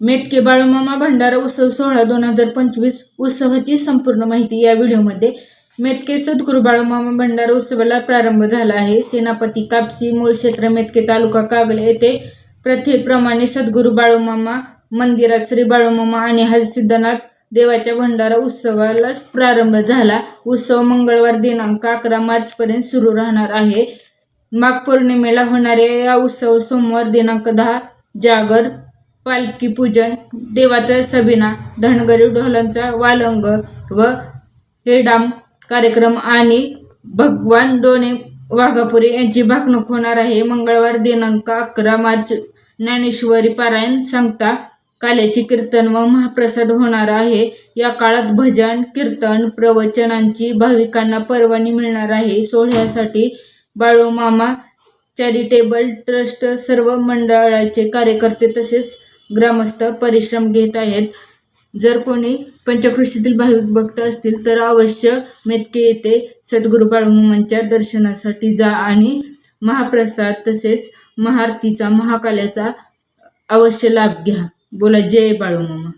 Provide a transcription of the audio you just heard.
मेटके बाळूमामा भंडारा उत्सव सोहळा दोन हजार पंचवीस उत्सवाची संपूर्ण माहिती या व्हिडिओमध्ये. मेटके सद्गुरू बाळूमामा भंडारा उत्सवाला प्रारंभ झाला आहे. सेनापती कापसी मूळ क्षेत्र मेटके तालुका कागल येथे प्रथेप्रमाणे सद्गुरू बाळूमामा मंदिरात श्री बाळूमामा आणि हरसिद्धनाथ देवाच्या भंडारा उत्सवाला प्रारंभ झाला. उत्सव मंगळवार दिनांक अकरा मार्चपर्यंत सुरू राहणार आहे. माघ पौर्णिमेला होणाऱ्या या उत्सव सोमवार दिनांक दहा जागर पालखी पूजन देवाचा सबिना धनगरी ढोलांचा वालंग व हेडाम कार्यक्रम आणि भगवान डोने वाघापुरी यांची भाकणूक होणार आहे. मंगळवार दिनांक अकरा मार्च ज्ञानेश्वरी पारायण सांगता काल्याची कीर्तन व महाप्रसाद होणार आहे. या काळात भजन कीर्तन प्रवचनांची भाविकांना परवानी मिळणार आहे. सोहळ्यासाठी बाळूमामा चॅरिटेबल ट्रस्ट सर्व मंडळाचे कार्यकर्ते तसेच ग्रामस्थ परिश्रम घेत आहेत. जर कोणी पंचकृषीतील भाविक भक्त असतील तर अवश्य मेतके येथे सद्गुरू बाळूमामांच्या दर्शनासाठी जा आणि महाप्रसाद तसेच महाआरतीचा महाकाल्याचा अवश्य लाभ घ्या. बोला जय बाळूमामा